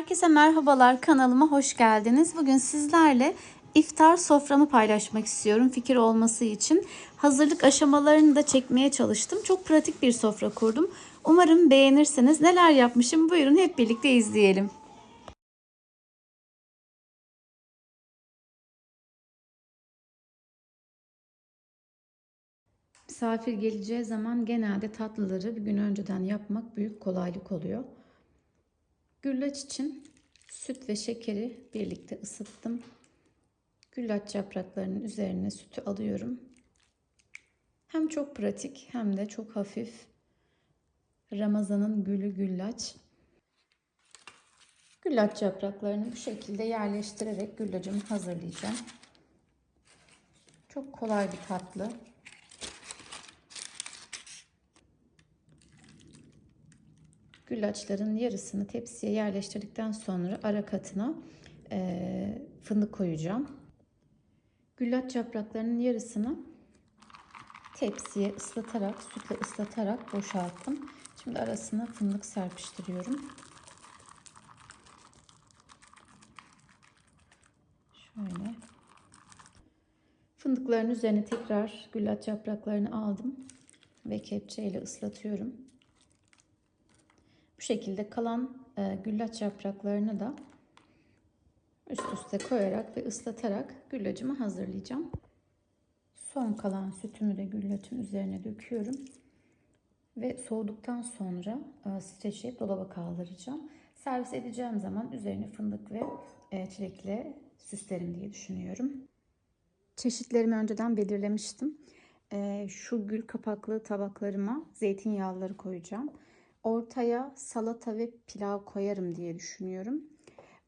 Herkese merhabalar kanalıma hoş geldiniz. Bugün sizlerle iftar soframı paylaşmak istiyorum fikir olması için. Hazırlık aşamalarını da çekmeye çalıştım. Çok pratik bir sofra kurdum. Umarım beğenirsiniz. Neler yapmışım buyurun hep birlikte izleyelim. Misafir geleceği zaman genelde tatlıları bir gün önceden yapmak büyük kolaylık oluyor. Güllaç için süt ve şekeri birlikte ısıttım. Güllaç yapraklarının üzerine sütü alıyorum. Hem çok pratik hem de çok hafif. Ramazan'ın gülü güllaç. Güllaç yapraklarını bu şekilde yerleştirerek güllacımı hazırlayacağım. Çok kolay bir tatlı. Güllaçların yarısını tepsiye yerleştirdikten sonra ara katına e, fındık koyacağım. Güllaç yapraklarının yarısını tepsiye ıslatarak, sütle ıslatarak boşalttım. Şimdi arasına fındık serpiştiriyorum. Şöyle. Fındıkların üzerine tekrar güllaç yapraklarını aldım ve kepçeyle ıslatıyorum. Bu şekilde kalan e, güllaç yapraklarını da üst üste koyarak ve ıslatarak güllacımı hazırlayacağım. Son kalan sütümü de güllacın üzerine döküyorum. Ve soğuduktan sonra e, streçleyip dolaba kaldıracağım. Servis edeceğim zaman üzerine fındık ve e, çilekle süslerim diye düşünüyorum. Çeşitlerimi önceden belirlemiştim. E, şu gül kapaklı tabaklarıma zeytinyağları koyacağım. Ortaya salata ve pilav koyarım diye düşünüyorum.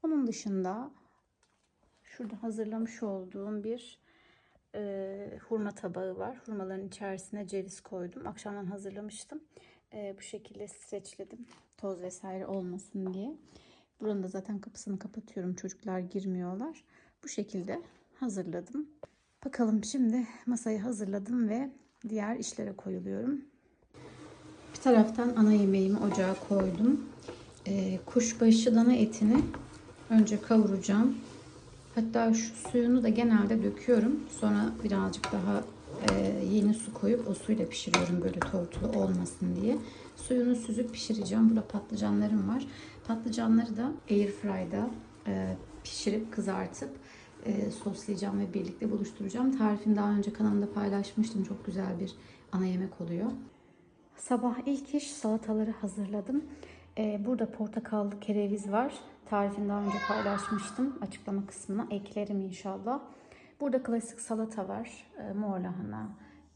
Onun dışında şurada hazırlamış olduğum bir e, hurma tabağı var. Hurmaların içerisine ceviz koydum. Akşamdan hazırlamıştım. E, bu şekilde streçledim. Toz vesaire olmasın diye. Buranın da zaten kapısını kapatıyorum. Çocuklar girmiyorlar. Bu şekilde hazırladım. Bakalım şimdi masayı hazırladım ve diğer işlere koyuluyorum. Bir taraftan ana yemeğimi ocağa koydum. E, kuşbaşı dana etini önce kavuracağım. Hatta şu suyunu da genelde döküyorum. Sonra birazcık daha e, yeni su koyup o suyla pişiriyorum böyle tortulu olmasın diye. Suyunu süzüp pişireceğim. Burada patlıcanlarım var. Patlıcanları da airfryda e, pişirip kızartıp e, soslayacağım ve birlikte buluşturacağım. Tarifini daha önce kanalımda paylaşmıştım. Çok güzel bir ana yemek oluyor. Sabah ilk iş salataları hazırladım. Ee, burada portakallı kereviz var. Tarifini daha önce paylaşmıştım. Açıklama kısmına eklerim inşallah. Burada klasik salata var. Ee, mor lahana,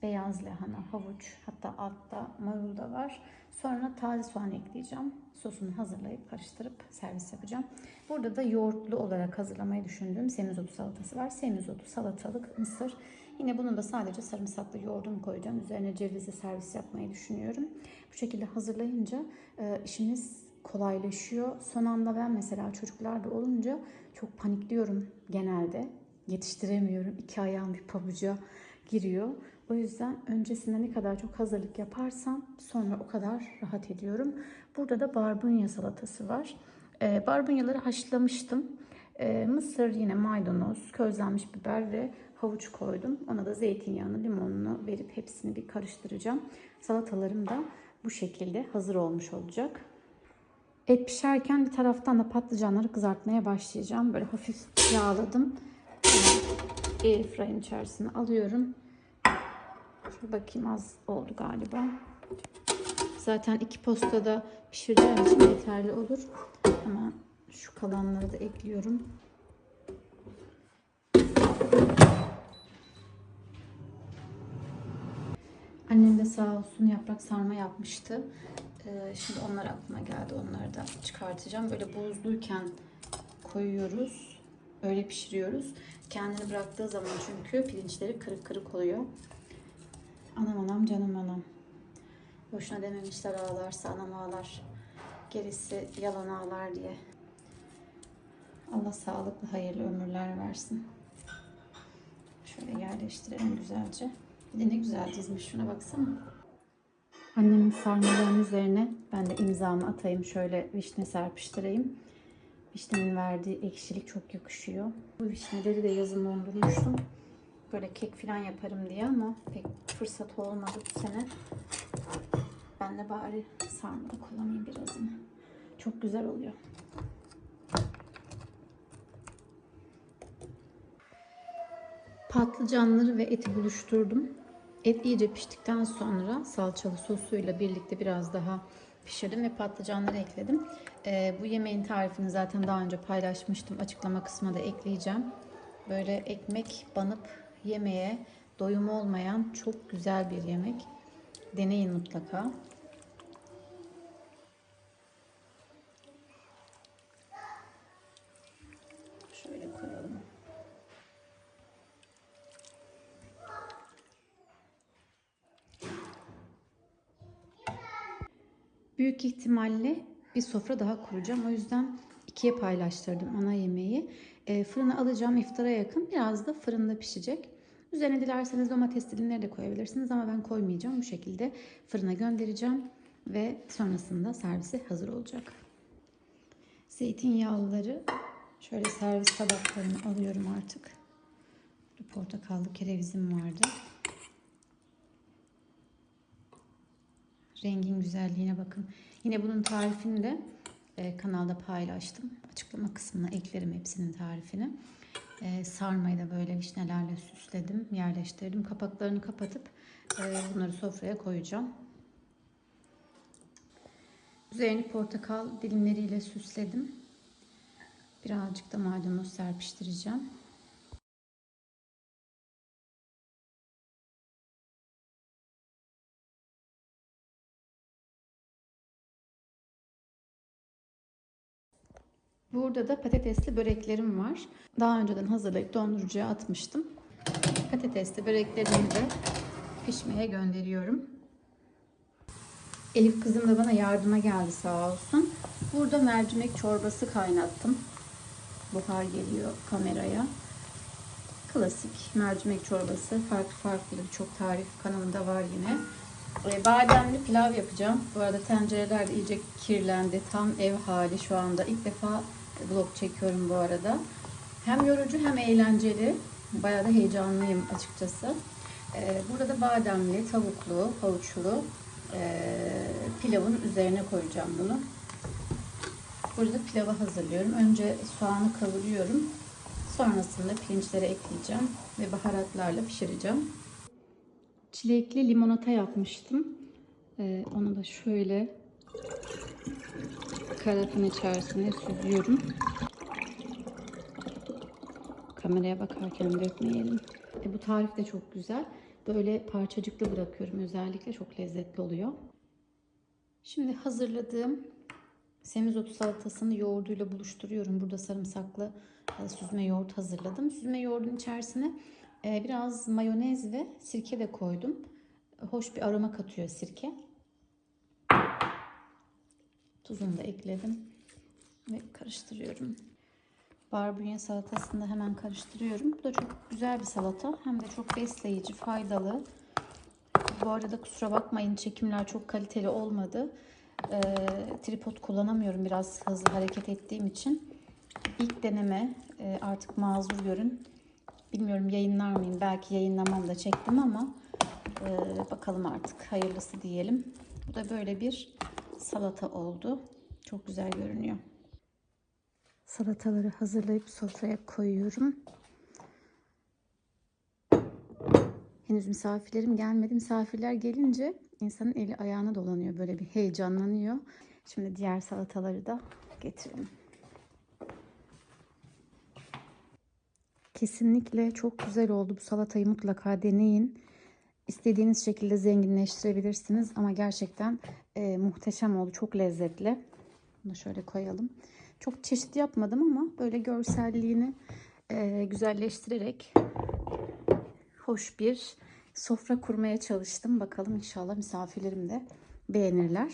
beyaz lahana, havuç hatta altta marul da var. Sonra taze soğan ekleyeceğim. Sosunu hazırlayıp karıştırıp servis yapacağım. Burada da yoğurtlu olarak hazırlamayı düşündüğüm semizotu salatası var. Semizotu, salatalık, mısır. Yine bunun da sadece sarımsaklı yoğurdunu koyacağım. Üzerine cevizli servis yapmayı düşünüyorum. Bu şekilde hazırlayınca e, işimiz kolaylaşıyor. Son anda ben mesela çocuklarda olunca çok panikliyorum genelde. Yetiştiremiyorum. İki ayağım bir pabuca giriyor. O yüzden öncesinde ne kadar çok hazırlık yaparsam sonra o kadar rahat ediyorum. Burada da barbunya salatası var. E, barbunyaları haşlamıştım. E, mısır yine maydanoz, közlenmiş biber ve havuç koydum. Ona da zeytinyağını, limonunu verip hepsini bir karıştıracağım. Salatalarım da bu şekilde hazır olmuş olacak. Et pişerken bir taraftan da patlıcanları kızartmaya başlayacağım. Böyle hafif yağladım. Airfryer'ın içerisine alıyorum. Şöyle bakayım az oldu galiba. Zaten iki postada pişireceğim için yeterli olur. Hemen şu kalanları da ekliyorum. Annem de sağ olsun yaprak sarma yapmıştı. Ee, şimdi onlar aklıma geldi. Onları da çıkartacağım. Böyle buzluyken koyuyoruz. Öyle pişiriyoruz. Kendini bıraktığı zaman çünkü pirinçleri kırık kırık oluyor. Anam anam canım anam. Boşuna dememişler ağlarsa anam ağlar. Gerisi yalan ağlar diye. Allah sağlıklı hayırlı ömürler versin. Şöyle yerleştirelim güzelce. Bir de ne güzel dizmiş şuna baksana. Annemin sarmaların üzerine ben de imzamı atayım. Şöyle vişne serpiştireyim. Vişnenin verdiği ekşilik çok yakışıyor. Bu vişneleri de yazın dondurmuştum. Böyle kek falan yaparım diye ama pek fırsat olmadı bu sene. Ben de bari sarmada kullanayım birazını. Çok güzel oluyor. Patlıcanları ve eti buluşturdum. Et iyice piştikten sonra salçalı sosuyla birlikte biraz daha pişirdim ve patlıcanları ekledim. Ee, bu yemeğin tarifini zaten daha önce paylaşmıştım. Açıklama kısmına da ekleyeceğim. Böyle ekmek banıp yemeğe doyum olmayan çok güzel bir yemek. Deneyin mutlaka. Şöyle koyalım. Büyük ihtimalle bir sofra daha kuracağım. O yüzden ikiye paylaştırdım ana yemeği. E, fırına alacağım iftara yakın. Biraz da fırında pişecek. Üzerine dilerseniz domates dilimleri de koyabilirsiniz ama ben koymayacağım. Bu şekilde fırına göndereceğim ve sonrasında servise hazır olacak. Zeytinyağlıları şöyle servis tabaklarını alıyorum artık. Burada portakallı kerevizim vardı. Rengin güzelliğine bakın. Yine bunun tarifini de e, kanalda paylaştım. Açıklama kısmına eklerim hepsinin tarifini. E, sarmayı da böyle vişnelerle süsledim, yerleştirdim. Kapaklarını kapatıp e, bunları sofraya koyacağım. Üzerini portakal dilimleriyle süsledim. Birazcık da maydanoz serpiştireceğim. Burada da patatesli böreklerim var. Daha önceden hazırlayıp dondurucuya atmıştım. Patatesli böreklerimi de pişmeye gönderiyorum. Elif kızım da bana yardıma geldi sağ olsun. Burada mercimek çorbası kaynattım. Buhar geliyor kameraya. Klasik mercimek çorbası. Farklı farklı birçok tarif kanalında var yine. E, bademli pilav yapacağım. Bu arada tencereler de iyice kirlendi. Tam ev hali şu anda. İlk defa vlog çekiyorum bu arada. Hem yorucu hem eğlenceli. Bayağı da heyecanlıyım açıkçası. E, burada da bademli, tavuklu, havuçlu e, pilavın üzerine koyacağım bunu. Burada pilavı hazırlıyorum. Önce soğanı kavuruyorum. Sonrasında pirinçleri ekleyeceğim ve baharatlarla pişireceğim. Çilekli limonata yapmıştım. Ee, onu da şöyle karafın içerisine süzüyorum. Kameraya bakarken dökmeyelim. E, bu tarif de çok güzel. Böyle parçacıklı bırakıyorum özellikle. Çok lezzetli oluyor. Şimdi hazırladığım semizotu salatasını yoğurduyla buluşturuyorum. Burada sarımsaklı e, süzme yoğurt hazırladım. Süzme yoğurdun içerisine biraz mayonez ve sirke de koydum. Hoş bir aroma katıyor sirke. Tuzunu da ekledim ve karıştırıyorum. Barbunya salatasını da hemen karıştırıyorum. Bu da çok güzel bir salata. Hem de çok besleyici, faydalı. Bu arada kusura bakmayın çekimler çok kaliteli olmadı. Ee, tripod kullanamıyorum biraz hızlı hareket ettiğim için. İlk deneme e, artık mazur görün. Bilmiyorum yayınlar mıyım? Belki yayınlamam da çektim ama e, bakalım artık hayırlısı diyelim. Bu da böyle bir salata oldu. Çok güzel görünüyor. Salataları hazırlayıp sofraya koyuyorum. Henüz misafirlerim gelmedi. Misafirler gelince insanın eli ayağına dolanıyor. Böyle bir heyecanlanıyor. Şimdi diğer salataları da getirelim. Kesinlikle çok güzel oldu. Bu salatayı mutlaka deneyin. İstediğiniz şekilde zenginleştirebilirsiniz ama gerçekten e, muhteşem oldu. Çok lezzetli. Bunu şöyle koyalım. Çok çeşit yapmadım ama böyle görselliğini e, güzelleştirerek hoş bir sofra kurmaya çalıştım. Bakalım inşallah misafirlerim de beğenirler.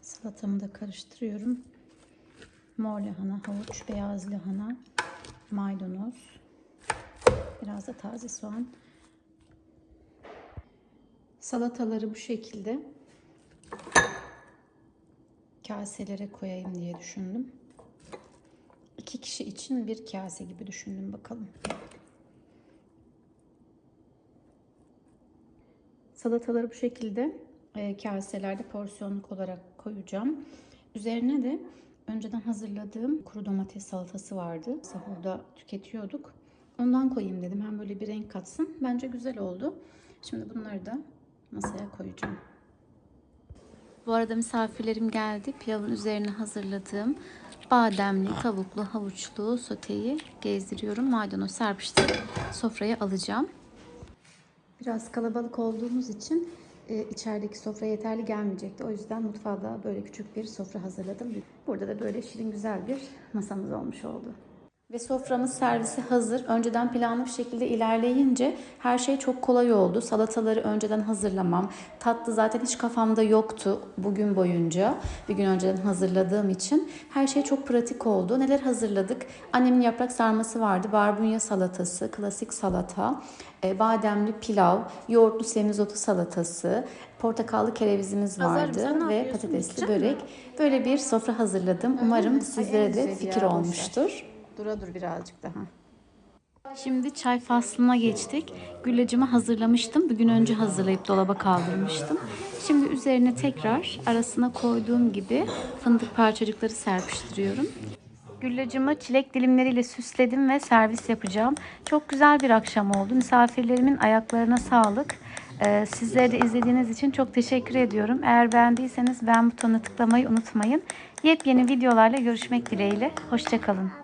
Salatamı da karıştırıyorum. Mor lahana, havuç, beyaz lahana, maydanoz, biraz da taze soğan. Salataları bu şekilde kaselere koyayım diye düşündüm. İki kişi için bir kase gibi düşündüm bakalım. Salataları bu şekilde e, kaselerde porsiyonluk olarak koyacağım. Üzerine de önceden hazırladığım kuru domates salatası vardı. Sahurda tüketiyorduk. Ondan koyayım dedim. Hem böyle bir renk katsın. Bence güzel oldu. Şimdi bunları da masaya koyacağım. Bu arada misafirlerim geldi. Pilavın üzerine hazırladığım bademli, tavuklu, havuçlu soteyi gezdiriyorum. Maydanoz serpiştirip sofraya alacağım. Biraz kalabalık olduğumuz için e, içerideki sofra yeterli gelmeyecekti. O yüzden mutfağda böyle küçük bir sofra hazırladım. Burada da böyle şirin güzel bir masamız olmuş oldu. Ve soframız servisi hazır. Önceden planlı bir şekilde ilerleyince her şey çok kolay oldu. Salataları önceden hazırlamam. Tatlı zaten hiç kafamda yoktu bugün boyunca. Bir gün önceden hazırladığım için. Her şey çok pratik oldu. Neler hazırladık? Annemin yaprak sarması vardı. Barbunya salatası, klasik salata, e, bademli pilav, yoğurtlu semizotu salatası, portakallı kerevizimiz vardı ne ve patatesli börek. Böyle bir sofra hazırladım. Umarım sizlere de fikir olmuştur. Dura dur birazcık daha. Şimdi çay faslına geçtik. Güllacımı hazırlamıştım. Bir gün önce hazırlayıp dolaba kaldırmıştım. Şimdi üzerine tekrar arasına koyduğum gibi fındık parçacıkları serpiştiriyorum. Güllacımı çilek dilimleriyle süsledim ve servis yapacağım. Çok güzel bir akşam oldu. Misafirlerimin ayaklarına sağlık. Ee, sizlere de izlediğiniz için çok teşekkür ediyorum. Eğer beğendiyseniz beğen butonuna tıklamayı unutmayın. Yepyeni videolarla görüşmek dileğiyle. Hoşçakalın.